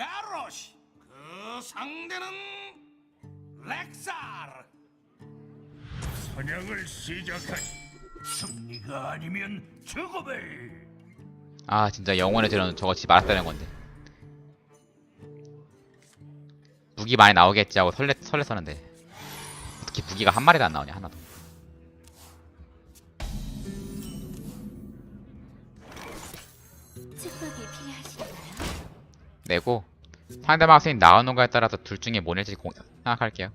가로시 그 상대는 렉사르 사냥을 시작하지. 승리가 아니면 죽음을. 아 진짜 드론 저거 지 말았다는 건데 무기 많이 나오겠지 하고 설레, 설렜었는데 어떻게 무기가 한 마리도 안 나오냐 하나도 내고 상대방 스인 나오는 거에 따라서 둘 중에 뭐 낼지 공- 생각할게요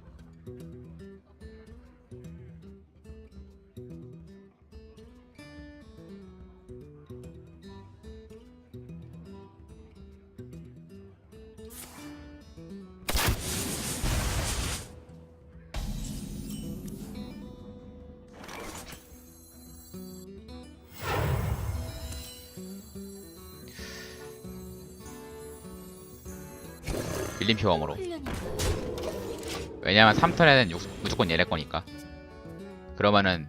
밀림표 웜으로? 왜냐면 3턴에는 무조건 얘네 거니까 그러면은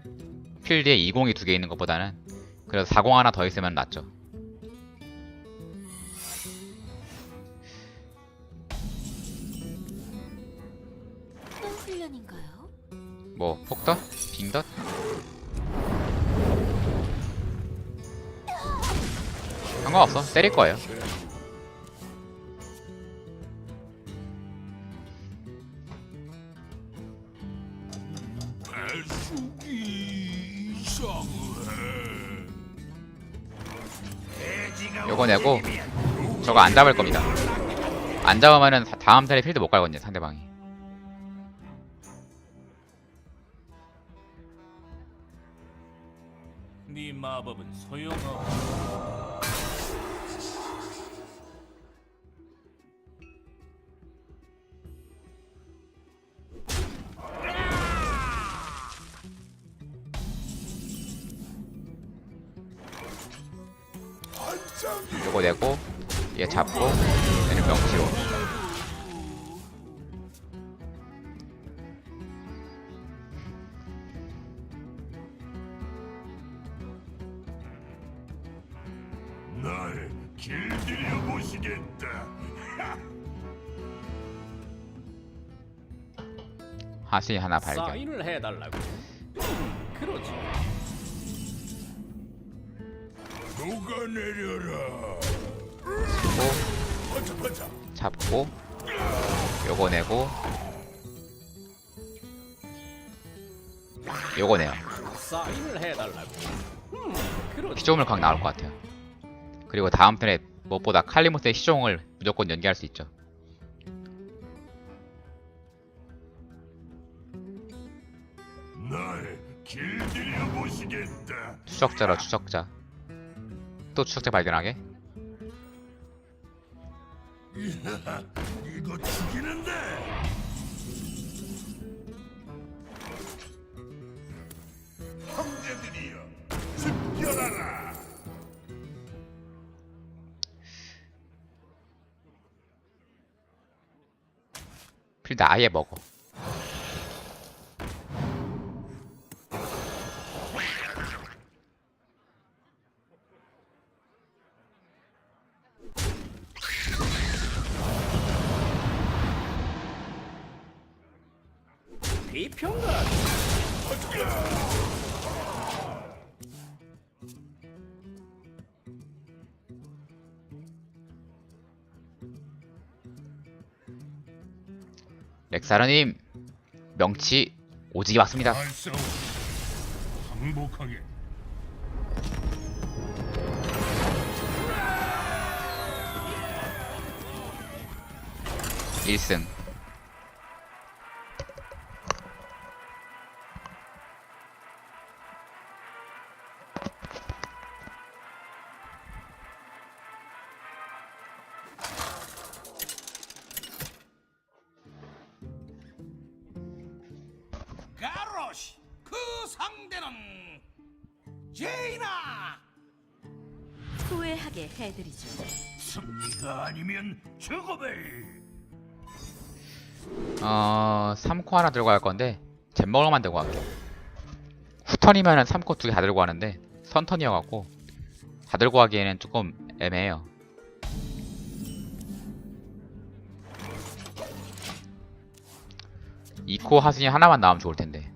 필드에 20이 두 개 있는 것보다는 그래도 40 하나 더 있으면 낫죠? 뭐 폭덧? 빙덧? 상관없어 때릴 거예요 내고 저거 안 잡을 겁니다 안 잡으면은 다- 다음 턴에 필드 못 갈거든요 상대방이 네 마법은 소용없. 요거 내고 얘 잡고 얘는 명치로 날 길들여 보시겠다. 하시 하나 발견 사인을 해달라고. 내려라. 잡고. 잡고 요거 내고 요거 내요 사인을 해달라고. 음. 시종을 각 나올 것 같아요 그리고 다음 턴에 무엇보다 칼리모스의 시종을 무조건 연기할 수 있죠 날 길들여 보시겠다. 추적자라 추적자 또 추적자 발견하게 이거 죽이는데. 형제들이여, 집결하라. 필드 아예 먹어 렉사르님 명치 오지게 맞습니다. 항복하게. 일승 하나 들고 갈 건데 잼먹을만 들고 갈게 후턴이면은 3코 2개 다 들고 가는데 선턴이어갖고 다 들고 가기에는 조금 애매해요. 2코 하순이 하나만 나오면 좋을 텐데.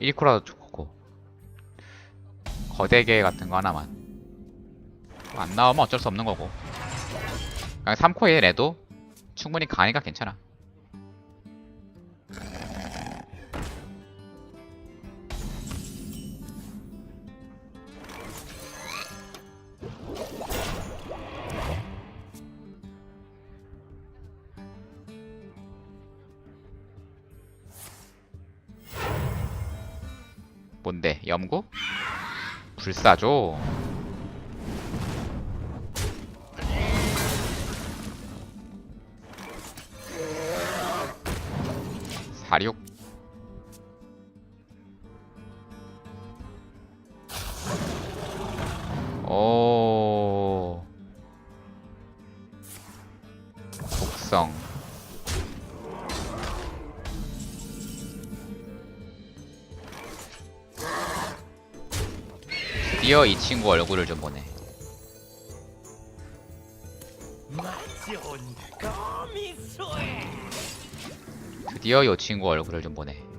1코라도 좋고. 거대계 같은 거 하나만. 안 나오면 어쩔 수 없는 거고. 그냥 3코에 레도 충분히 강하니까 괜찮아. 뭔데 염구? 불사조 사륙 이 친구 얼굴을 좀 보네. 드디어 이 친구 얼굴을 좀 보네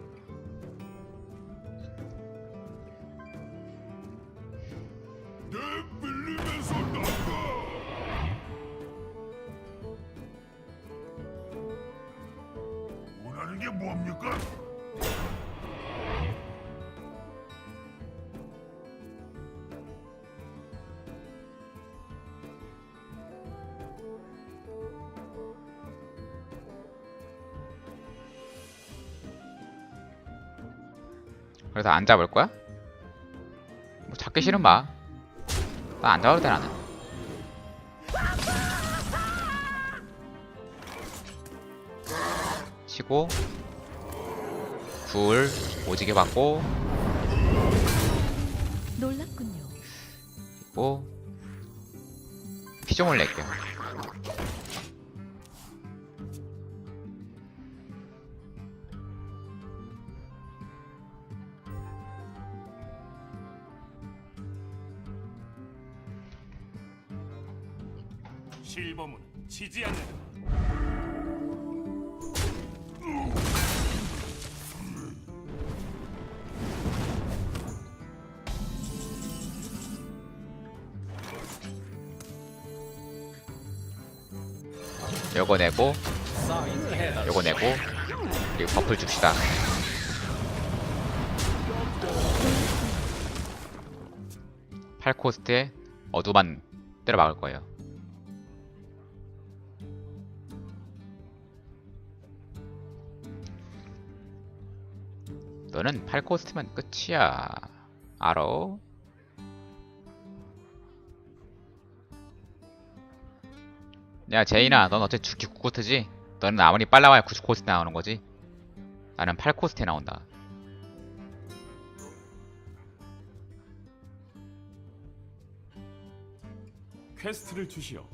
그래서 안 잡을 거야? 뭐 잡기 싫으면 봐. 나안 잡아도 돼 나는. 치고 굴 오지게 받고 놀랍군요. 뭐 피좀을 낼게요. 요거 내고. 요거 내고 그리고 버플 줍시다. 팔코스트에 어두만 때려 막을 거예요. 너는 팔코스트면 끝이야. 알어? 야 제이나 넌 어차피 죽기 9코스트지? 너는 아무리 빨라봐야 90코스트 나오는 거지? 나는 8코스트에 나온다. 퀘스트를 주시오.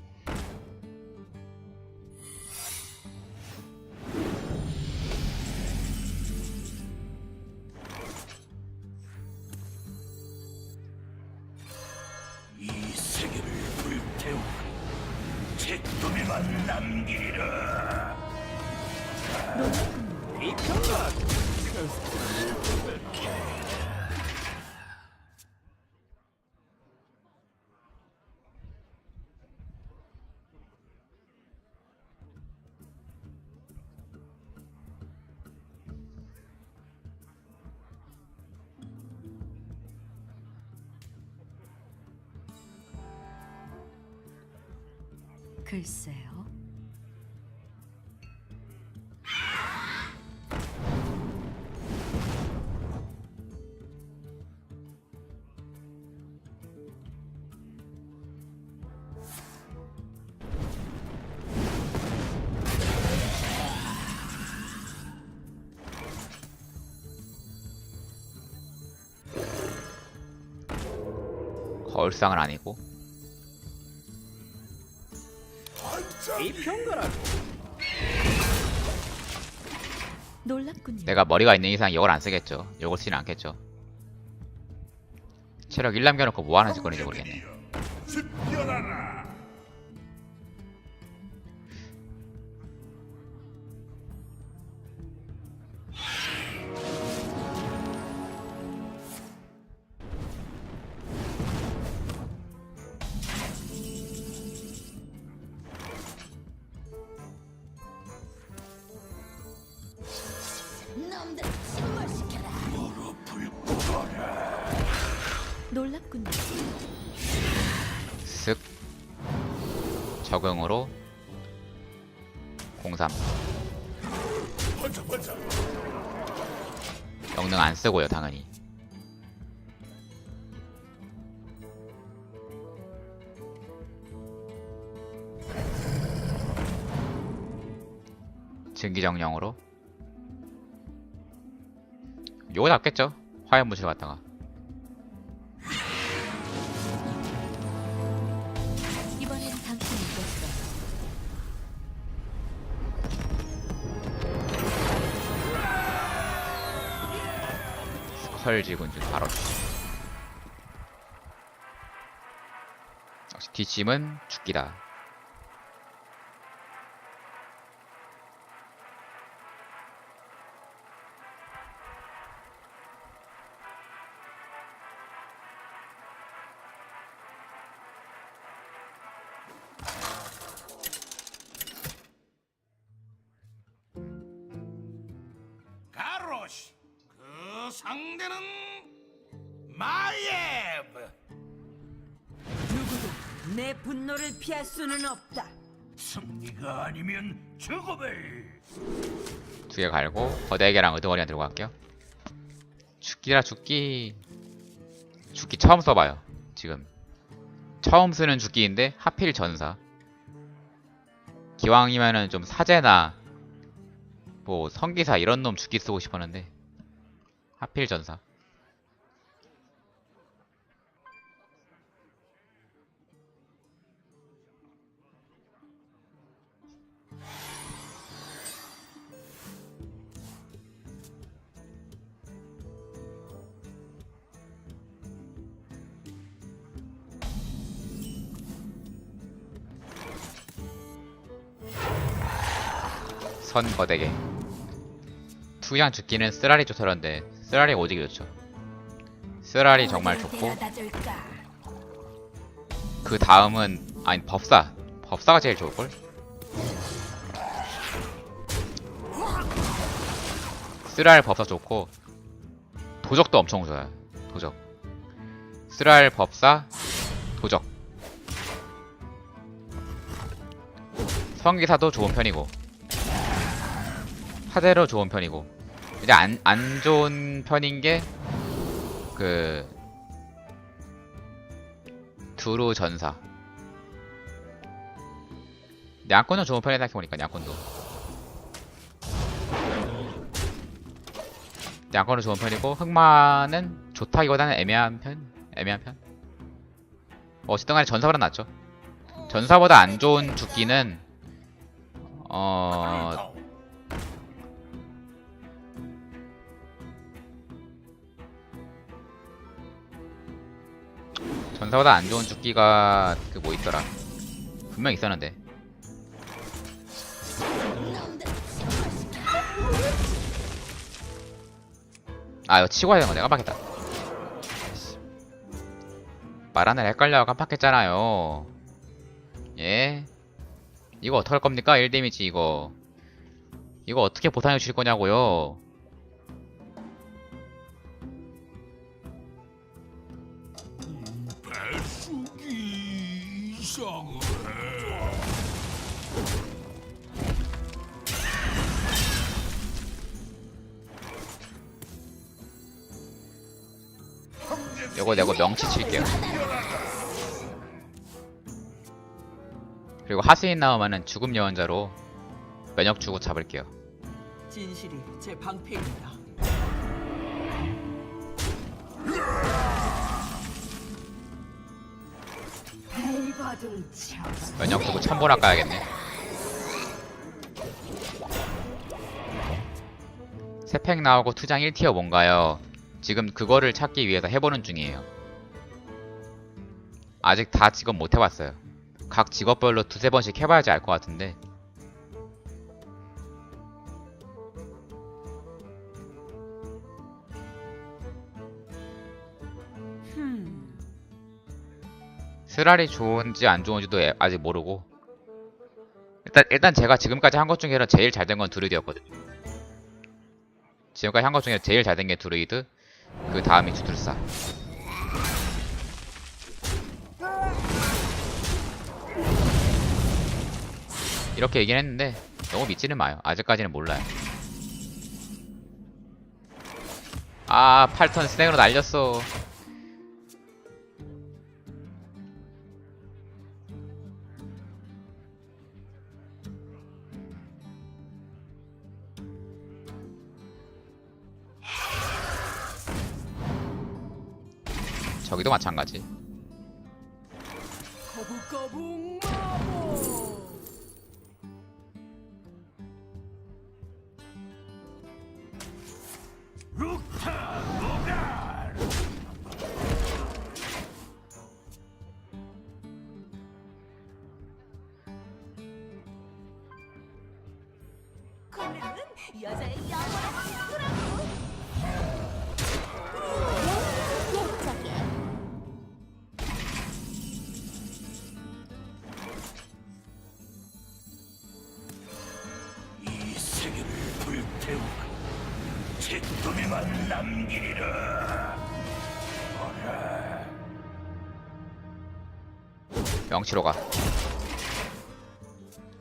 글쎄요. 거울상은 아니고 이 평가라고. 놀랍군요. 내가 머리가 있는 이상 이걸 안 쓰겠죠. 이걸 쓰진 않겠죠. 체력 1 남겨놓고 뭐 하는 짓거리인지 모르겠네. 적응으로 03 영능 안 쓰고요 당연히. 증기정령으로. 요거 낫겠죠? 화염무실 갖다가 스컬 지군주 바로. 역시 뒷심은 죽기다 갈고 거대개랑 의드머리나 들고 갈게요. 죽기라 죽기. 죽기 처음 써봐요 지금. 처음 쓰는 죽기인데 하필 전사. 기왕이면은 좀 사제나 뭐 성기사 이런 놈 죽기 쓰고 싶었는데 하필 전사 선 거대개 투양 죽기는 쓰라리 좋더런데 쓰라리 오지게 좋죠. 쓰라리 정말 좋고? 그 다음은 아니 법사. 법사가 제일 좋을걸? 쓰랄 법사 좋고 도적도 엄청 좋아요. 도적. 쓰랄 법사 도적. 성기사도 좋은 편이고 하대로 좋은 편이고 이제 안, 안 좋은 편인 게그 두루 전사 양권은 좋은 편이다 생각해보니까 양권도 양권은 좋은 편이고 흑마는 좋다기보다는 애매한 편? 애매한 편? 어쨌든 간에 전사보다 낫죠 전사보다 안 좋은 죽기는 어... 전사보다 안 좋은 죽기가 그 뭐 있더라. 분명 있었는데. 아 이거 치고 해야 되는 거 내가 깜빡했다. 말하느라 헷갈려 깜빡했잖아요. 예? 이거 어떡할 겁니까? 1 데미지 이거. 이거 어떻게 보상해 주실 거냐고요 요거 내고 명치 칠게요 그리고 하수인 나오면은 죽음 예언자로 면역 주고 잡을게요 진실이 제 방패입니다. 면역 주고 천보라 까야겠네 세팩 나오고 투장 1티어 뭔가요? 지금 그거를 찾기 위해서 해보는 중이에요 아직 다 직업 못 해봤어요 각 직업별로 두세 번씩 해봐야지 알 것 같은데 흠. 스랄이 좋은지 안 좋은지도 애- 아직 모르고 일단 일단 제가 지금까지 한 것 중에는 제일 잘 된 건 드루이드였거든요. 지금까지 한 것 중에 제일 잘 된 게 드루이드, 그 다음이 주술사. 이렇게 얘기는 했는데 너무 믿지는 마요. 아직까지는 몰라요. 아 8턴 스낵으로 날렸어. 저기도 마찬가지. 태우고 잿더미만 남기리라 어라 명치로 가.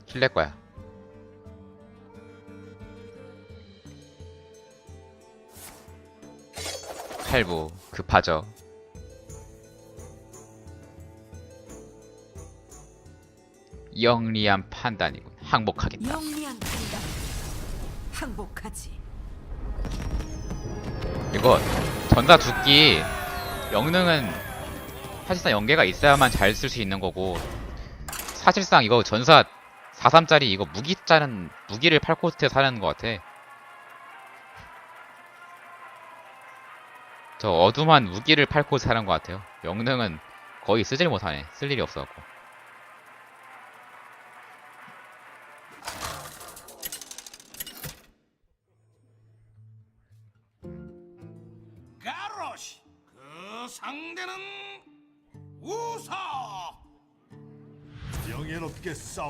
킬낼 거야. 칼부 급하죠. 영리한 판단이군. 항복하겠다. 영리한. 항복하지. 이거 전사 죽기 영능은 사실상 연계가 있어야만 잘 쓸 수 있는 거고 사실상 이거 전사 43짜리 이거 무기 짜는 무기를 8코스트에 사는 것 같아. 저 어둠한 무기를 8코스트 사는 것 같아요. 영능은 거의 쓰질 못하네. 쓸 일이 없어갖고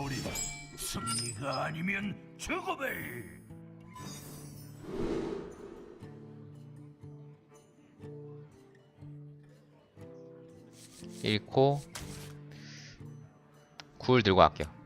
싸우리라 승리가 아니면 죽음을 잃고 굴 들고 갈게요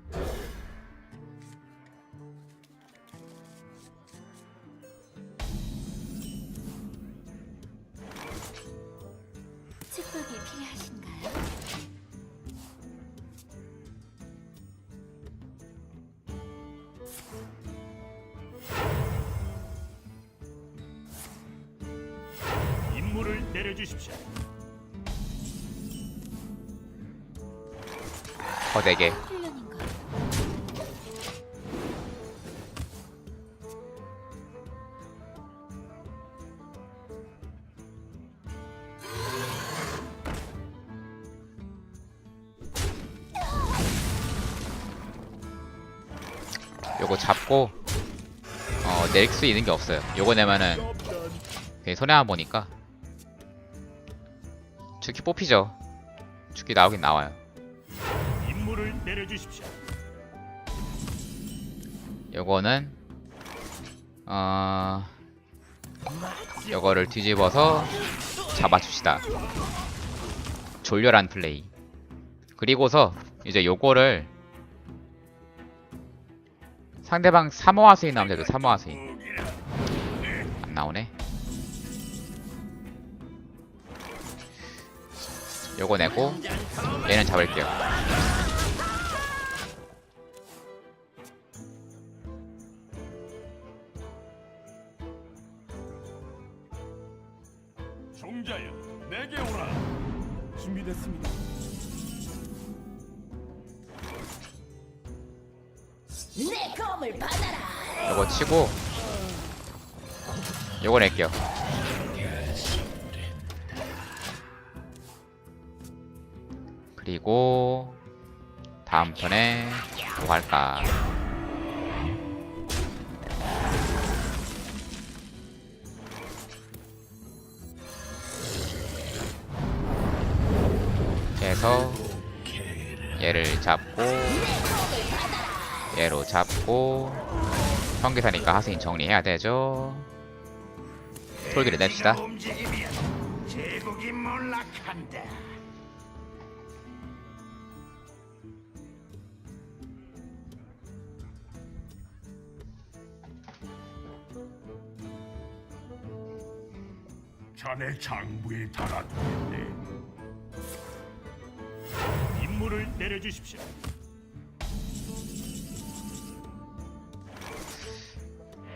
임무를 내려주십시오. 거대게. 훈련인가? 요거 잡고 어낼수 있는 게 없어요. 요거 내면은 괜히 손해만 보니까 죽기 뽑히죠? 죽기 나오긴 나와요. 임무를 내려주십시오. 요거는 어 요거를 뒤집어서 잡아줍시다. 졸렬한 플레이. 그리고서 이제 요거를 상대방 사모아 스인 나오면 되죠 사모아 스인. 안 나오네 요거 내고 얘는 잡을게요. 종자여 내게 오라. 준비됐습니다. 내 검을 받아라. 요거 치고 요거 낼게요 그리고 다음 턴에 뭐 할까? 해서 얘를 잡고 얘로 잡고 청기사니까 하수인 정리해야 되죠. 톨기를 냅시다. 제국이 몰락한다 자네 장부에 달아두겠네. 임무를 내려주십시오.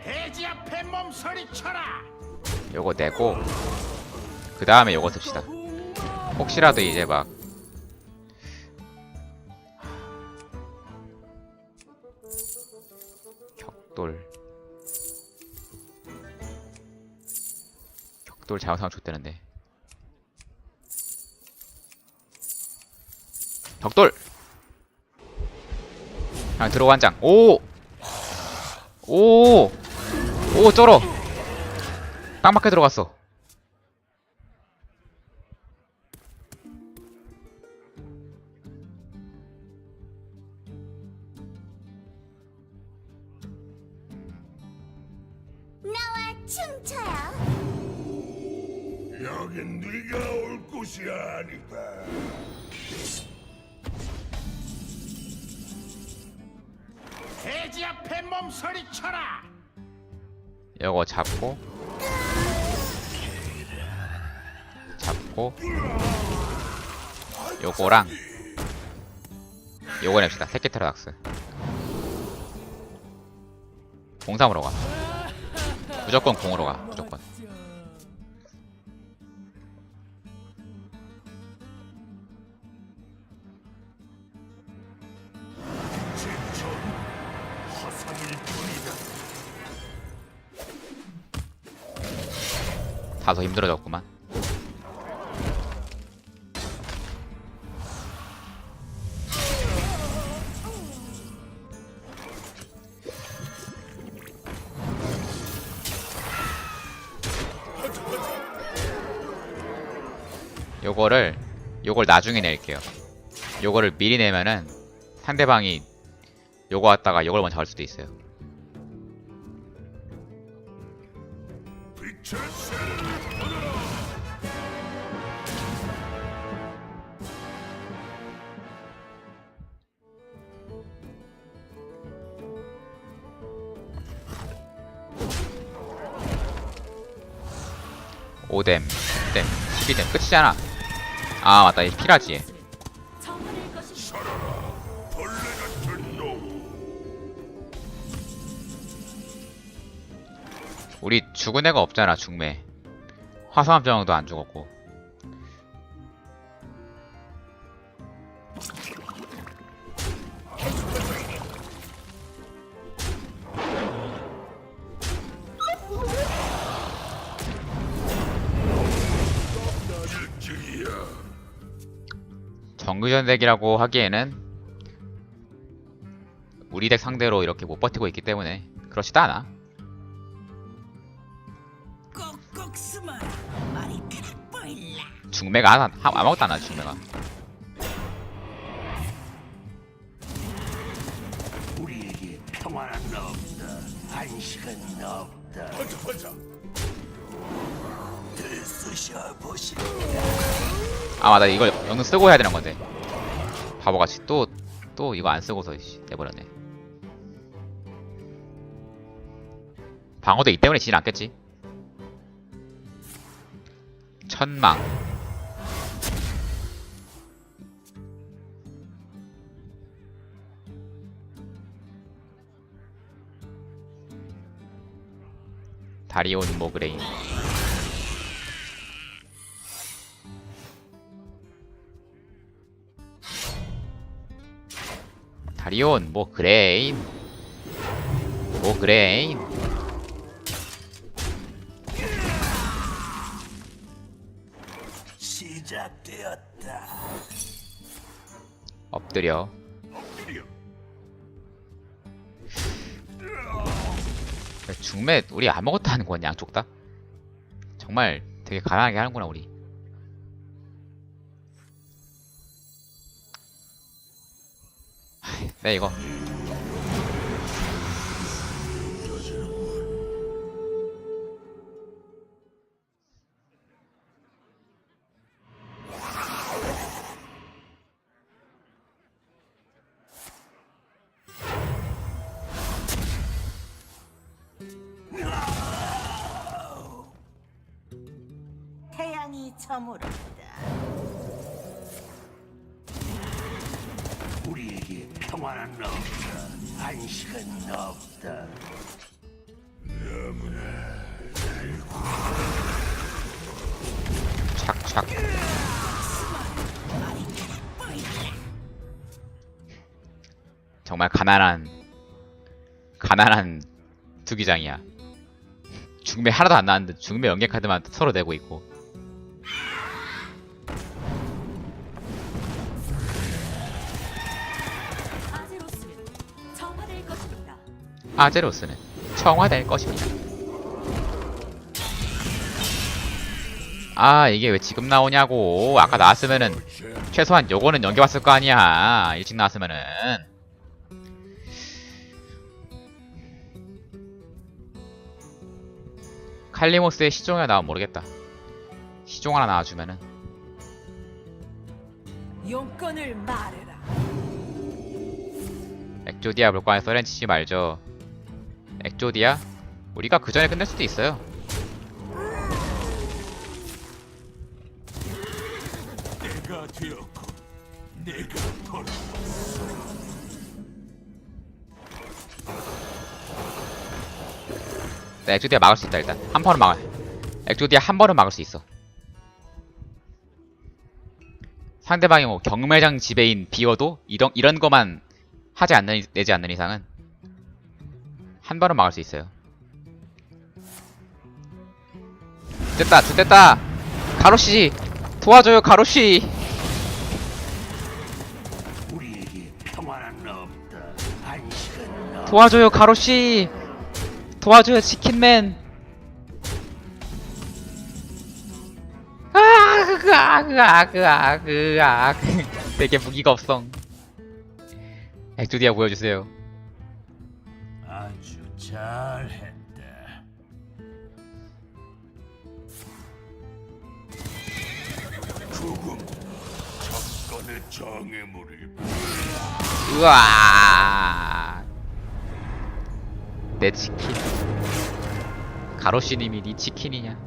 돼지 앞에 몸서리 쳐라. 요거 내고 그 다음에 요거 씁시다 혹시라도 이제 막 격돌 돌 잘못하면 좋대는데. 격돌! 그냥 들어와 한장. 오! 오! 오 쩔어! 딱 맞게 들어갔어 요거랑 요거 냅시다. 세키테라닥스. 공삼으로 가. 무조건 공으로 가. 무조건. 다소 힘들어졌구만 요거를 요걸 나중에 낼게요. 요거를 미리 내면은 상대방이 요거 왔다가 요걸 먼저 할 수도 있어요. 오뎀 10뎀, 12뎀 끝이잖아. 아 맞다, 이 놈. 우리 죽은 애가 없잖아, 중매. 화성함정도 안 죽었고. 정규전 덱이라고 하기에는 우리 덱 상대로 이렇게 못 버티고 있기 때문에 그렇지도 않아. 중매가 안, 하- 아무것도 안 하지, 중매가. 우리에게 평화는 없다. 안식은 없다. 번쩍 번쩍. 들쑤셔 보시오. 아 맞다, 이걸 영능 쓰고 해야 되는 건데. 바보같이 또, 또 이거 안 쓰고서 씨, 내버렸네. 방어도 이 때문에 지진 않겠지? 천망. 다리온 모그레인. 다리온 뭐 그레인 뭐 그레인 시작되었다. 엎드려. 중매 우리 아무것도 하는 건 양쪽 다 정말 되게 가난하게 하는구나 우리 네 이거. 태양이 저물었다. 우리에게 평화는 없다. 안식은 없다. 착착 정말 가난한 가난한 투기장이야 중매 하나도 안 나왔는데 중매 연계 카드만 서로 내고 있고 아제로스는 청화될 것입니다. 아 이게 왜 지금 나오냐고. 아까 나왔으면은 최소한 요거는 연계 왔을 거 아니야. 일찍 나왔으면은. 칼리모스의 시종이 나오면 모르겠다. 시종 하나 나와주면은. 용건을 말해라. 액조디아 물관에 써렌치지 말죠 액조디아? 우리가 그 전에 끝낼 수도 있어요 내가 되었고 내가. 네, 액조디아 막을 수 있다 일단 한 번은 막아 액조디아 한 번은 막을 수 있어 상대방이 뭐 경매장 지배인 비어도 이런 이런 거만 하지 않는 이- 내지 않는 이상은 한 번은 막을 수 있어요. 됐다 됐다. 가로씨 도와줘요 가로씨. 우리에게 평화는 없다. 안식은 없다. 도와줘요 가로씨. 도와줘요 치킨맨. 아그아그아그아그아 되게 무기가 없어. 액조디아 보여주세요 잘했다. 죽음, 접근의 장애물을 우와! 내 치킨. 가로씨님이 네 치킨이냐